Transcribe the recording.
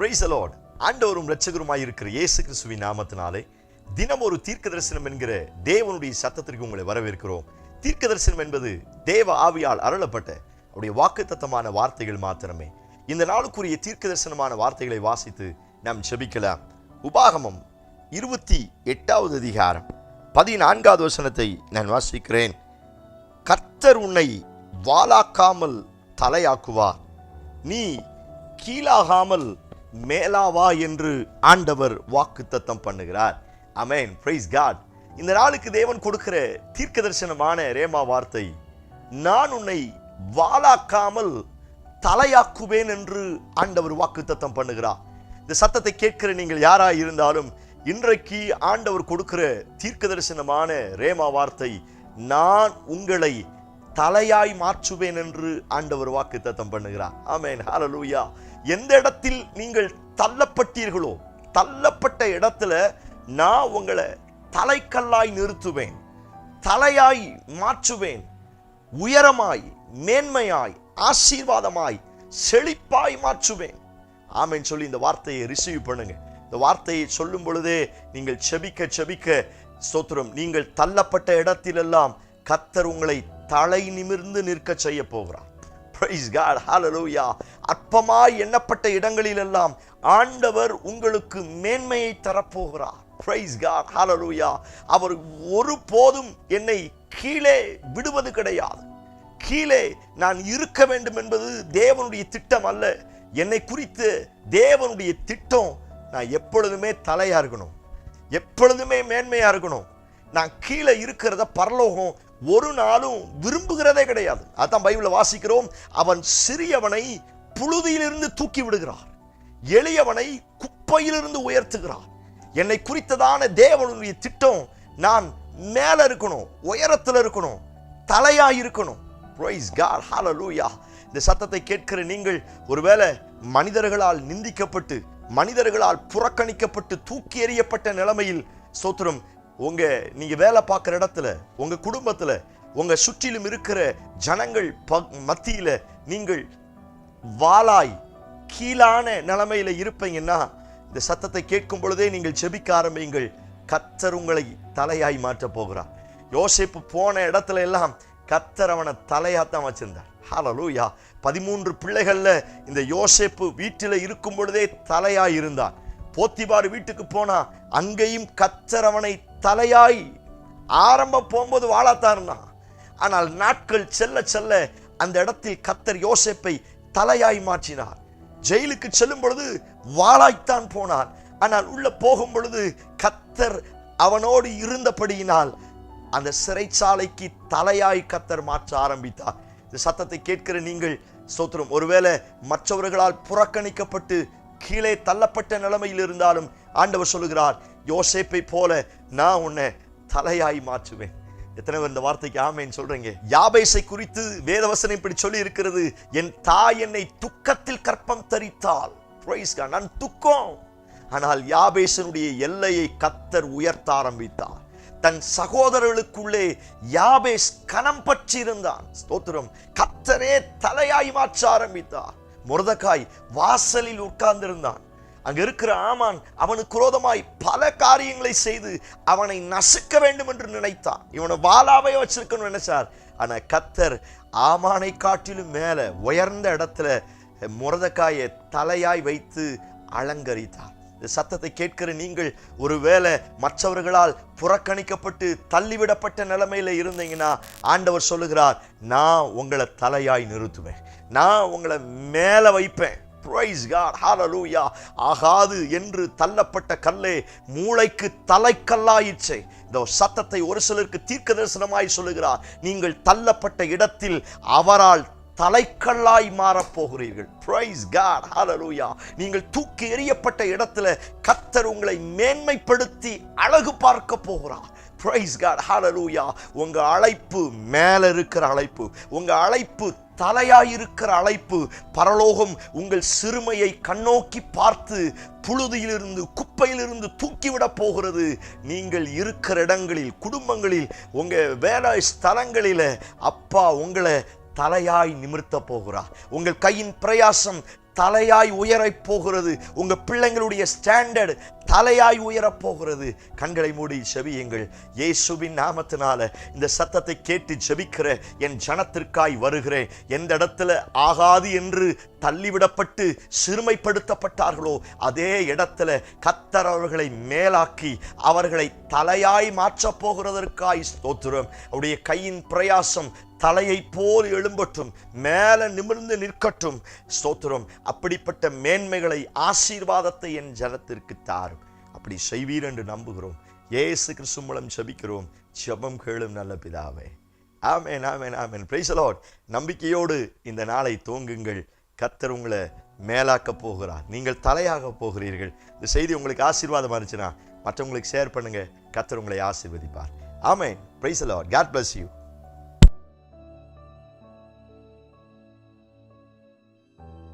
Price allot ஆண்டவரும் ரட்சகருமாய் இருக்கிற இயேசு கிறிஸ்துவின் நாமத்தினாலே தினம் ஒரு தீர்க்க தரிசனம் என்கிற தேவனுடைய சத்தத்திற்கு உங்களை வரவேற்கிறோம். தீர்க்க தரிசனம் என்பது தேவ ஆவியால் அருளப்பட்ட அவருடைய வாக்குத்தத்தமான வார்த்தைகள் மாத்திரமே. இந்த நாளுக்குரிய தீர்க்க தரிசனமான வார்த்தைகளை வாசித்து நாம் செபிக்கலாம் உபாகமம் இருபத்தி எட்டாவது அதிகாரம் பதினான்காவது வசனத்தை நான் வாசிக்கிறேன். கர்த்தர் உன்னை வாலாக்காமல் தலையாக்குவார். நீ கீழாகாமல் மேலாவா என்று ஆண்டவர் வாக்குத்தத்தம் பண்ணுகிறார். அமேன் பிரைஸ் காட் இந்த நாளுக்கு தேவன் கொடுக்கிற தீர்க்க தரிசனமான ரேமா வார்த்தை நான் உன்னை வாளாக்காமல் தலையாக்குவேன் என்று ஆண்டவர் வாக்குத்தத்தம் பண்ணுகிறார். இந்த சத்தத்தை கேட்கிற நீங்கள் யாராக இருந்தாலும் இன்றைக்கு ஆண்டவர் கொடுக்கிற தீர்க்க தரிசனமான ரேமா வார்த்தை நான் உங்களை தலையாய் மாற்றுவேன் என்று ஆண்டவர் வாக்குத்தத்தம் பண்ணுகிறார். ஆமேன். ஹாலலூயா எந்த இடத்தில் நீங்கள் தள்ளப்பட்டீர்களோ தள்ளப்பட்ட இடத்துல நான் உங்களை தலைக்கல்லாய் நிறுத்துவேன் தலையாய் மாற்றுவேன் உயரமாய் மேன்மையாய் ஆசீர்வாதமாய் செழிப்பாய் மாற்றுவேன். ஆமேன் சொல்லி இந்த வார்த்தையை ரிசீவ் பண்ணுங்க. இந்த வார்த்தையை சொல்லும் பொழுதே நீங்கள் செபிக்க செபிக்க ஸ்தோத்திரம். நீங்கள் தள்ளப்பட்ட இடத்திலெல்லாம் கத்தர் உங்களை தலை நிமிர்ந்து நிற்க செய்ய போகிறார் Praise God, hallelujah. அற்பமாய் எண்ணப்பட்ட இடங்களிலெல்லாம் ஆண்டவர் உங்களுக்கு மேன்மையை தரப்போகிறார். Praise God, hallelujah. அவர் ஒருபோதும் என்னை கீழே விடுவது கிடையாது. கீழே நான் இருக்க வேண்டும் என்பது தேவனுடைய திட்டம் அல்ல. என்னை குறித்து தேவனுடைய திட்டம் நான் எப்பொழுதுமே தலையா இருக்கணும். எப்பொழுதுமே மேன்மையா இருக்கணும். நான் கீழே இருக்கிறத பரலோகம் ஒரு நாளும் விரும்புகிறதே கிடையாது. அதான் பைபிளை வாசிக்கிறோம். அவன் சிறியவனை புழுதியிலிருந்து தூக்கி விடுகிறார். எளியவனை குப்பையிலிருந்து உயர்த்துகிறார். என்னை குறித்ததான தேவனுடைய திட்டம் நான் மேல இருக்கணும் உயரத்தில் இருக்கணும் தலையாக இருக்கணும். Praise God, இந்த சத்தத்தை கேட்கிற நீங்கள் ஒருவேளை மனிதர்களால் நிந்திக்கப்பட்டு மனிதர்களால் புறக்கணிக்கப்பட்டு தூக்கி எறியப்பட்ட நிலைமையில் சோத்திரம் உங்கள் நீங்கள் வேலை பார்க்குற இடத்துல உங்கள் குடும்பத்தில் உங்கள் சுற்றிலும் இருக்கிற ஜனங்கள் ப- மத்தியில் நீங்கள் வாளாய் கீழான நிலைமையில் இருப்பீங்கன்னா இந்த சத்தத்தை கேட்கும் பொழுதே நீங்கள் ஜெபிக்க ஆரம்பியுங்கள். கத்தர் உங்களை தலையாய் மாற்றப் போகிறார். யோசேப்பு போன இடத்துல எல்லாம் கத்தர் அவனை தலையாத்தான் வச்சிருந்தார். ஹலலூயா பதிமூன்று பிள்ளைகளில் இந்த யோசேப்பு வீட்டில் இருக்கும் பொழுதே தலையாய் இருந்தான் போத்திபார் வீட்டுக்கு போனா அங்கேயும் கத்தர் அவனை தலையாய் ஆரம்பம் போகும்போது வாழாத்தான் இருந்தான் ஆனால் நாட்கள் செல்ல செல்ல அந்த இடத்தில் கத்தர் யோசேப்பை தலையாய் மாற்றினார். ஜெயிலுக்கு செல்லும் பொழுது வாளாய்த்தான் போனார். ஆனால் உள்ள போகும் பொழுது கத்தர் அவனோடு இருந்தபடியினால் அந்த சிறைச்சாலைக்கு தலையாய் கத்தர் மாற்ற ஆரம்பித்தார். இந்த சத்தத்தை கேட்கிற நீங்கள் சோத்திரம் ஒருவேளை மற்றவர்களால் புறக்கணிக்கப்பட்டு கீழே தள்ளப்பட்ட நிலைமையில் இருந்தாலும் ஆண்டவர் சொல்லுகிறார் யோசேப்பை போல நான் உன்னை தலையாய் மாற்றுவேன். எத்தனை பேர் இந்த வார்த்தைக்கு ஆமைன்னு சொல்றீங்க? யாபேசை குறித்து வேதவசனம் இப்படி சொல்லி இருக்கிறது என் தாய் என்னை துக்கத்தில் கற்பம் தரித்தாள். நான் துக்கம். ஆனால் யாபேசனுடைய எல்லையை கத்தர் உயர்த்த ஆரம்பித்தார். தன் சகோதரர்களுக்குள்ளே யாபேஸ் கனம் பற்றியிருந்தான். ஸ்தோத்திரம். கத்தரே தலையாய் மாற்ற ஆரம்பித்தார். முரதக்காய் வாசலில் உட்கார்ந்திருந்தான். அங்க இருக்கிற ஆமான் அவனுக்கு குரோதமாய் பல காரியங்களை செய்து அவனை நசுக்க வேண்டும் என்று நினைத்தான். இவனை வாலாவே வச்சிருக்கணும் நினைச்சார். ஆனா கத்தர் ஆமானை காட்டிலும் மேல உயர்ந்த இடத்துல முரதக்காயை தலையாய் வைத்து அலங்கரித்தார். இந்த சத்தத்தை கேட்கிற நீங்கள் ஒருவேளை மற்றவர்களால் புறக்கணிக்கப்பட்டு தள்ளிவிடப்பட்ட நிலைமையில் இருந்தீங்கன்னா ஆண்டவர் சொல்லுகிறார் நான் உங்களை தலையாய் நிறுத்துவேன். நான் உங்களை மேலே வைப்பேன். ப்ரைஸ் காட் ஹாலலூயா ஆகாது என்று தள்ளப்பட்ட கல்லே மூளைக்கு தலைக்கல்லாயிற்றே. இந்த சத்தத்தை ஒரு சிலருக்கு தீர்க்க தரிசனமாய் சொல்லுகிறார். நீங்கள் தள்ளப்பட்ட இடத்தில் அவரால் தலைக்கல்லாய் மாறப் போகிறீர்கள். காட் God, நீங்கள் தூக்கி எறியப்பட்ட இடத்துல கத்தர் உங்களை மேன்மைப்படுத்தி அழகு பார்க்க போகிறார். Praise God hallelujah. உங்க அழைப்பு மேல இருக்கிற அழைப்பு உங்க அழைப்பு தலையாயிருக்கிற அழைப்பு பரலோகம் உங்கள் சிறுமையை கண்ணோக்கி பார்த்து புழுதியிலிருந்து குப்பையிலிருந்து தூக்கிவிட போகிறது. நீங்கள் இருக்கிற இடங்களில் குடும்பங்களில் உங்கள் வேலை ஸ்தலங்களில் அப்பா உங்களை தலையாய் நிமிர்த்த போகிறார். உங்கள் கையின் பிரயாசம் தலையாய் உயரப் போகிறது. உங்க பிள்ளைங்களுடைய ஸ்டாண்டர்ட் தலையாய் உயரப் போகிறது. கண்களை மூடி செவியுங்கள் இயேசுவின் நாமத்தினால இந்த சத்தத்தை கேட்டு ஜெபிக்கிற என் ஜனத்திற்காய் வருகிறேன். எந்த இடத்துல ஆகாது என்று தள்ளிவிடப்பட்டு சிறுமைப்படுத்தப்பட்டார்களோ அதே இடத்துல கத்தர் அவர்களை மேலாக்கி அவர்களை தலையாய் மாற்றப் போகிறதற்காய் ஸ்தோத்திரம். அவருடைய கையின் பிரயாசம் தலையை போல் எழும்பட்டும் மேலே நிமிர்ந்து நிற்கட்டும். ஸ்தோத்திரம் அப்படிப்பட்ட மேன்மைகளை ஆசீர்வாதத்தை என் ஜனத்திற்கு தாரும். அப்படி செய்வீர் என்று நம்புகிறோம். ஏசு கிறிஸ்து மூலம் செபிக்கிறோம் செபம் கேளும் நல்ல பிதாவே. ஆமேன் ஆமேன் ஆமேன். பிரைஸ் நம்பிக்கையோடு இந்த நாளை தூங்குங்கள் கத்தர் உங்களை மேலாக்க போகிறார். நீங்கள் தலையாக போகிறீர்கள். இந்த செய்தி உங்களுக்கு ஆசீர்வாதமாக இருந்துச்சுன்னா மற்றவங்களுக்கு ஷேர் பண்ணுங்கள் கத்தர் உங்களை ஆசீர்வதிப்பார். ஆமேன். Praise God bless you